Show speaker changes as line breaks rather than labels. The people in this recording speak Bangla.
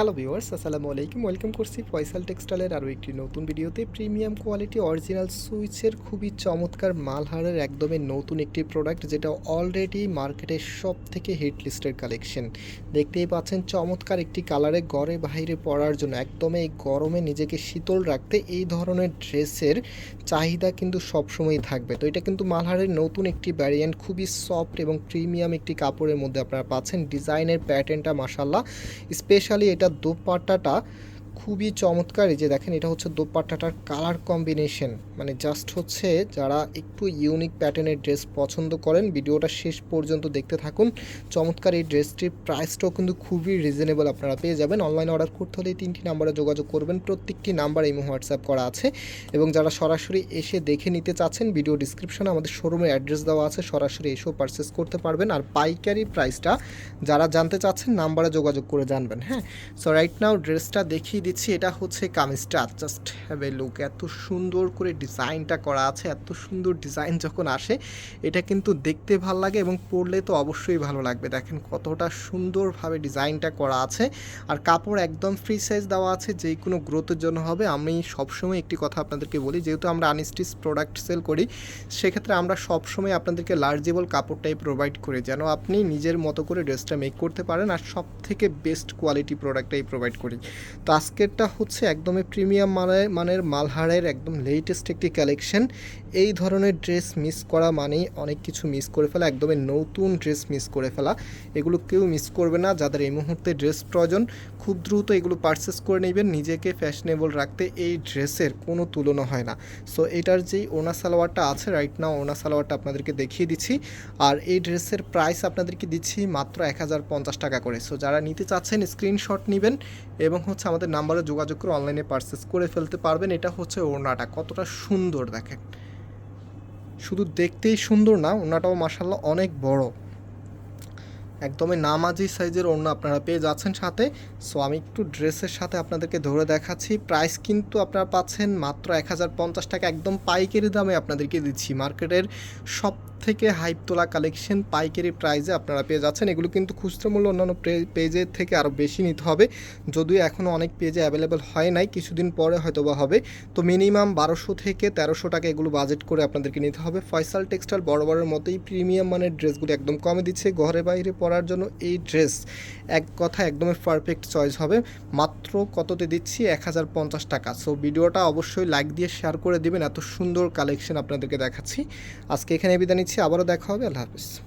হ্যালো ভিউয়ার্স আসসালামু আলাইকুম ওয়েলকাম করছি ফয়সাল টেক্সটাইলের আরও একটি নতুন ভিডিওতে। প্রিমিয়াম কোয়ালিটি অরিজিনাল সুইচের খুবই চমৎকার মালহারের একদমই নতুন একটি প্রোডাক্ট যেটা অলরেডি মার্কেটের সব থেকে হিট লিস্টের কালেকশন দেখতেই পাচ্ছেন, চমৎকার একটি কালারে ঘরে বাইরে পরার জন্য একদমই এই গরমে নিজেকে শীতল রাখতে এই ধরনের ড্রেসের চাহিদা কিন্তু সবসময়ই থাকবে। তো এটা কিন্তু মালহারের নতুন একটি ভ্যারিয়েন্ট খুবই সফট এবং প্রিমিয়াম একটি কাপড়ের মধ্যে আপনারা পাচ্ছেন। ডিজাইনের প্যাটার্নটা মাসাল্লাহ স্পেশালি এটা দোপাট্টাটা খুবই চমৎকার এই যে দেখেন, এটা হচ্ছে দোপাট্টাটার কালার কম্বিনেশন মানে জাস্ট হচ্ছে যারা একটু ইউনিক প্যাটার্নের ড্রেস পছন্দ করেন, ভিডিওটা শেষ পর্যন্ত দেখতে থাকুন। চমৎকার এই ড্রেসটির প্রাইসটাও কিন্তু খুবই রিজনেবল আপনারা পেয়ে যাবেন। অনলাইনে অর্ডার করতে হলে এই তিনটি নাম্বারে যোগাযোগ করবেন। প্রত্যেকটি নাম্বার এই হোয়াটসঅ্যাপ করা আছে। এবং যারা সরাসরি এসে দেখে নিতে চাচ্ছেন ভিডিও ডিসক্রিপশনে আমাদের শোরুমের অ্যাড্রেস দেওয়া আছে। সরাসরি এসেও পারচেস করতে পারবেন। আর পাইকারি প্রাইসটা যারা জানতে চাচ্ছেন নাম্বারে যোগাযোগ করে জানবেন হ্যাঁ? সো রাইট নাও ড্রেসটা দেখিয়ে দিচ্ছি, এটা হচ্ছে কামিজটা। জাস্ট হ্যাভ এ লুক এত সুন্দর করে ডিজাইনটা করা আছে, এত সুন্দর ডিজাইন যখন আসে, এটা কিন্তু দেখতে ভালো লাগে এবং পরলে তো অবশ্যই ভালো লাগবে। দেখেন কতটা সুন্দরভাবে ডিজাইনটা করা আছে। আর কাপড় একদম ফ্রি সাইজ দেওয়া আছে, যে কোনো গ্রোথের জন্য হবে। আমি সবসময় একটি কথা আপনাদেরকে বলি, যেহেতু আমরা আনস্টিচ প্রোডাক্ট সেল করি, সেক্ষেত্রে আমরা সবসময় আপনাদেরকে লার্জেবল কাপড়টাই প্রোভাইড করি, যেন আপনি নিজের মতো করে ড্রেসটা মেক করতে পারেন, আর সব থেকে বেস্ট কোয়ালিটি প্রোডাক্টটাই প্রোভাইড করি। তো আজকেরটা হচ্ছে একদমই প্রিমিয়াম মানের মানের মালহারের একদম লেটেস্ট একটি কালেকশন এই ধরনের ড্রেস মিস করা মানেই অনেক কিছু মিস করে ফেলা, একদমই নতুন ড্রেস মিস করে ফেলা। এগুলো কেউ মিস করবে না, যাদের এই মুহূর্তে ড্রেস প্রয়োজন, খুব দ্রুত এগুলো পারচেস করে নেবেন। নিজেকে ফ্যাশনেবল রাখতে এই ড্রেসের কোনো তুলনা হয় না। সো এটার যেই ওনা সালোয়ারটা আছে রাইট নাও ওনা সালোয়ারটা আপনাদেরকে দেখিয়ে দিচ্ছি। আর এই ড্রেসের প্রাইস আপনাদেরকে দিচ্ছি মাত্র এক হাজার পঞ্চাশ টাকা করে। সো যারা নিতে চাচ্ছেন স্ক্রিনশট নেবেন এবং হচ্ছে আমাদের নাম্বারে যোগাযোগ করে অনলাইনে পারচেস করে ফেলতে পারবেন। এটা হচ্ছে ওড়নাটা, কতটা সুন্দর দেখেন। শুধু দেখতেই সুন্দর না, ওড়নাটাও মাসাল্লাহ অনেক বড়। একদমই নামাজি সাইজের ওড়না আপনারা পেয়ে যাচ্ছেন সাথে। সো আমি একটু ড্রেসের সাথে আপনাদেরকে ধরে দেখাচ্ছি। প্রাইস কিন্তু আপনারা পাচ্ছেন মাত্র এক হাজার পঞ্চাশ টাকা। একদম পাইকারি দামে আপনাদেরকে দিচ্ছি। মার্কেটের সব থেকে হাইপ তোলা কালেকশন পাইকারি প্রাইসে আপনারা পেয়ে যাচ্ছেন। এগুলো কিন্তু খুচরো মূল্য অন্যান্য পেজের থেকে আরও বেশি নিতে হবে। যদিও এখনও অনেক পেজে অ্যাভেলেবেল হয় নাই। কিছুদিন পরে হয়তো বা হবে। তো মিনিমাম বারোশো থেকে তেরোশো টাকা এগুলো বাজেট করে আপনাদেরকে নিতে হবে। ফয়সাল টেক্সটাইল বড় বড়ের মতোই প্রিমিয়াম মানের ড্রেসগুলো একদম কমে দিচ্ছে। ঘরে বাইরে পরার জন্য এই ড্রেস এক কথা একদমই পারফেক্ট চয়েস হবে। মাত্র কততে দিচ্ছি? এক হাজার পঞ্চাশ টাকা। সো ভিডিওটা অবশ্যই লাইক দিয়ে শেয়ার করে দিবেন। এত সুন্দর কালেকশন আপনাদেরকে দেখাচ্ছি। আজকে এখানে বিদায় নিচ্ছি। আবারও দেখা হবে। আল্লাহ হাফিজ।